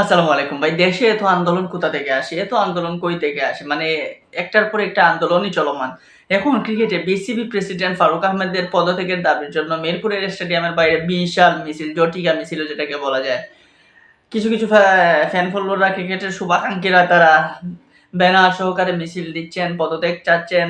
আসসালামু আলাইকুম ভাই, দেশে এত আন্দোলন কোথা থেকে আসে? এত আন্দোলন কই থেকে আসে? মানে একটার পর একটা আন্দোলনই চলমান। এখন ক্রিকেটে বিসিবি প্রেসিডেন্ট ফারুক আহমেদের পদত্যাগের দাবির জন্য মিরপুরের স্টেডিয়ামের বাইরে বিশাল মিছিল, জটিকা মিছিল যেটাকে বলা যায়। কিছু কিছু ফ্যান ফলোয়াররা ক্রিকেটের শুভাকাঙ্ক্ষীরা তারা ব্যানার সহকারে মিছিল দিচ্ছেন, পদত্যাগ চাচ্ছেন।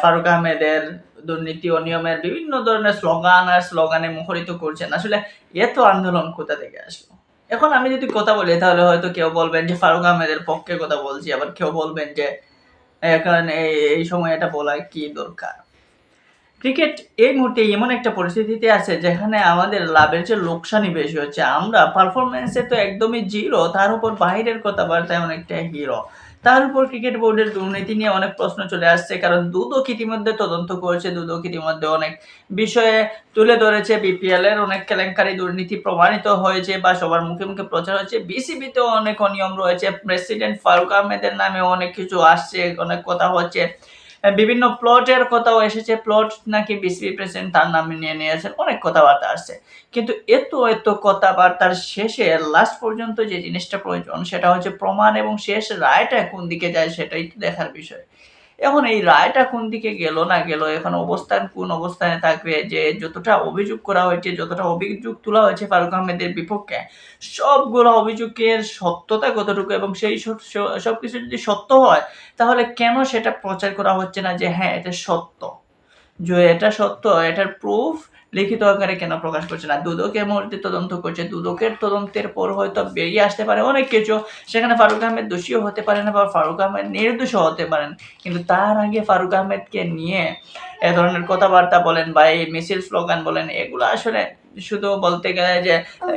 ফারুক আহমেদের দুর্নীতি অনিয়মের বিভিন্ন ধরনের স্লোগান আর স্লোগানে মুখরিত করছেন। আসলে এত আন্দোলন কোথা থেকে আসলো? এখন আমি যদি কথা বলি, তাহলে হয়তো কেউ বলবেন যে ফারুক আহমেদের পক্ষে কথা বলছি, আবার কেউ বলবেন যে এখন এই সময় এটা বলা কি দরকার? ক্রিকেট এই মুহূর্তে এমন একটা পরিস্থিতিতে আছে যেখানে আমাদের লাভের চেয়ে লোকসানই বেশি হচ্ছে। আমরা পারফরমেন্সে তো একদমই জিরো তার উপর বাইরের কথাবার্তায় অনেকটা হিরো তার উপর ক্রিকেট বোর্ডের দুর্নীতি নিয়ে অনেক প্রশ্ন চলে আসছে, কারণ দুদক ইতিমধ্যে তদন্ত করেছে, দুদক ইতিমধ্যে অনেক বিষয়ে তুলে ধরেছে বিপিএল এর অনেক কেলেঙ্কারি দুর্নীতি প্রমাণিত হয়েছে বা সবার মুখে মুখে প্রচার হয়েছে বিসিবিতেও অনেক অনিয়ম রয়েছে, প্রেসিডেন্ট ফারুক আহমেদের নামে অনেক কিছু আসছে, অনেক কথা হচ্ছে। বিভিন্ন প্লটের কথাও এসেছে। প্লট নাকি বিসিবি প্রেসিডেন্ট তার নামে নিয়ে নিয়েছেন অনেক কথাবার্তা আসছে কিন্তু এত এত কথাবার্তার শেষে লাস্ট পর্যন্ত যে জিনিসটা প্রয়োজন, সেটা হচ্ছে প্রমাণ এবং শেষ রায়টা কোন দিকে যায় সেটাই দেখার বিষয়। এখন এই রায়টা কোন দিকে গেল না গেল, এখন অবস্থান কোন অবস্থানে থাকবে, যে যতটা অভিযোগ করা হয়েছে, যতটা অভিযোগ তোলা হয়েছে ফারুক আহমেদের বিপক্ষে, সবগুলো অভিযোগের সত্যতা কতটুকু এবং সেই সব- কিছু যদি সত্য হয়, তাহলে কেন সেটা প্রচার করা হচ্ছে না যে হ্যাঁ এটা সত্য? যে এটা সত্য, এটার প্রুফ লিখিত আকারে কেন প্রকাশ করছে না? দুদক এই তদন্ত করছে। দুদকের তদন্তের পর হয়তো বেরিয়ে আসতে পারে অনেক কিছু। সেখানে ফারুক আহমেদ দোষীও হতে পারেন বা ফারুক আহমেদ নির্দোষও হতে পারেন। কিন্তু তার আগে ফারুক আহমেদকে নিয়ে এ ধরনের কথাবার্তা বলেন বা এই মিছিল স্লোগান বলেন, এগুলো আসলে শুধু বলতে গেলে যে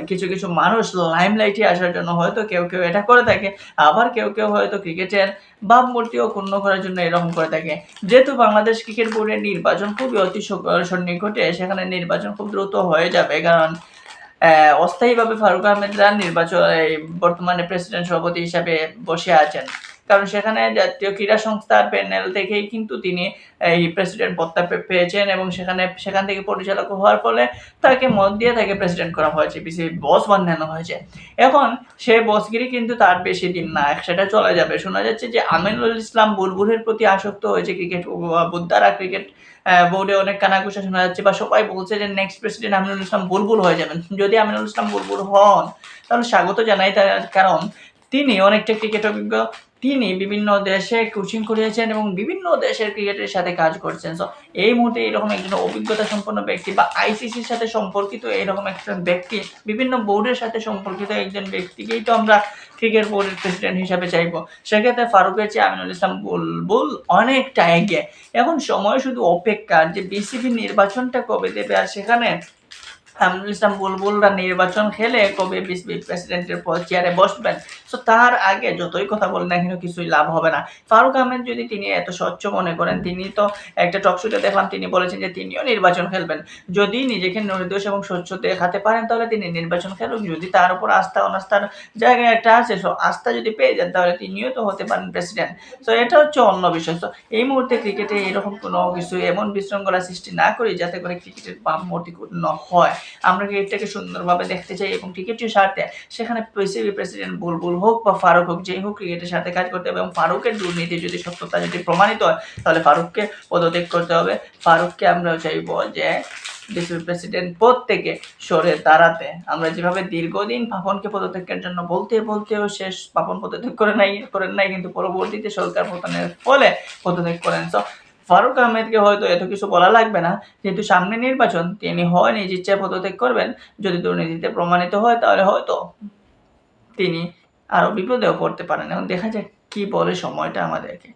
কিছু কিছু মানুষ লাইমলাইটে আসার জন্য হয়তো কেউ কেউ এটা করে থাকে আবার কেউ কেউ হয়তো ক্রিকেটের ভাবমূর্তিও ক্ষুণ্ণ করার জন্য এরকম করে থাকে। যেহেতু বাংলাদেশ ক্রিকেট বোর্ডের নির্বাচন খুবই অতি সন্নিকটে সেখানে নির্বাচন খুব দ্রুত হয়ে যাবে কারণ অস্থায়ীভাবে ফারুক আহমেদরা নির্বাচন বর্তমানে প্রেসিডেন্ট সভাপতি হিসাবে বসে আছেন। কারণ সেখানে জাতীয় ক্রীড়া সংস্থার প্যানেল থেকেই কিন্তু তিনি এই প্রেসিডেন্ট পদটা পেয়েছেন এবং সেখানে, সেখান থেকে পরিচালক হওয়ার ফলে তাকে মত দিয়ে তাকে প্রেসিডেন্ট করা হয়েছে বিসিবি বস বানানো হয়েছে। এখন সেই বসগিরি কিন্তু তার বেশি দিন না, সেটা চলে যাবে। শোনা যাচ্ছে যে আমিনুল ইসলাম বুলবুলের প্রতি আসক্ত হয়েছে ক্রিকেট বুদ্ধারা ক্রিকেট বোর্ডে অনেক কানাঘুষা শোনা যাচ্ছে বা সবাই বলছে যে নেক্সট প্রেসিডেন্ট আমিনুল ইসলাম বুলবুল হয়ে যাবেন। যদি আমিনুল ইসলাম বুলবুল হন, তাহলে স্বাগত জানাই তার, কারণ তিনি অনেকটা ক্রিকেট অভিজ্ঞ। তিনি বিভিন্ন দেশে কোচিং করিয়েছেন এবং বিভিন্ন দেশের ক্রিকেটের সাথে কাজ করছেন। সো এই মুহূর্তে এরকম একজন অভিজ্ঞতা সম্পন্ন ব্যক্তি বা আইসিসির সাথে সম্পর্কিত এরকম একজন ব্যক্তি, বিভিন্ন বোর্ডের সাথে সম্পর্কিত একজন ব্যক্তিকেই তো আমরা ক্রিকেট বোর্ডের প্রেসিডেন্ট হিসাবে চাইব। সেক্ষেত্রে ফারুকের চেয়ে আমিনুল ইসলাম বুলবুল অনেকটা এগিয়ে। এখন সময় শুধু অপেক্ষার যে বিসিবি নির্বাচনটা কবে দেবে আর সেখানে ইসলাম বুলবুলরা নির্বাচন খেলে কবে বিসিবি প্রেসিডেন্টের পদ চেয়ারে বসবেন? সো তার আগে যতই কথা বলেন না কেন কিছুই লাভ হবে না। ফারুক আহমেদ যদি তিনি এত স্বচ্ছ মনে করেন, তিনি তো একটা টকশোতে দেখলাম, তিনি বলেছেন যে তিনিও নির্বাচন খেলবেন। যদি নিজেকে নির্দোষ এবং স্বচ্ছ দেখাতে পারেন, তাহলে তিনি নির্বাচন খেলুক। যদি তার উপর আস্থা, অনাস্থার জায়গায় একটা আছে সো আস্থা যদি পেয়ে যান, তাহলে তিনিও তো হতে পারেন প্রেসিডেন্ট সো এটা হচ্ছে অন্য বিষয়। তো এই মুহূর্তে ক্রিকেটে এরকম কোনো কিছু, এমন বিশৃঙ্খলা সৃষ্টি না করি, যাতে করে ক্রিকেটের ভাবমূর্তি ন হয়। আমরা ক্রিকেটটাকে সুন্দরভাবে দেখতে চাই এবং ক্রিকেটের স্বার্থে সেখানে পিসিবি প্রেসিডেন্ট বুলবুল হোক বা ফারুক হোক, যেই হোক ক্রিকেটের সাথে কাজ করতে হবে এবং ফারুকের দুর্নীতি যদি সত্যতা যদি প্রমাণিত হয়, তাহলে ফারুককে পদত্যাগ করতে হবে। ফারুককে আমরা চাইব যে বিসিবি প্রেসিডেন্ট পদ থেকে সরে দাঁড়াতে। আমরা যেভাবে দীর্ঘদিন পাপনকে পদত্যাগের জন্য বলতে বলতেও শেষ পাপন পদত্যাগ করে নাই করেন নাই, কিন্তু পরবর্তীতে সরকার পতনের ফলে পদত্যাগ করেন। তো ফারুক আহমেদকে হয়তো এত কিছু বলা লাগবে না যেহেতু সামনে নির্বাচন তিনি হয় নিজ ইচ্ছায় পদত্যাগ করবেন। যদি দুর্নীতিতে প্রমাণিত হয়, তাহলে হয়তো তিনি আরও বিপদেও পড়তে পারেন। এবং দেখা যাক কী বলে সময়টা আমাদেরকে।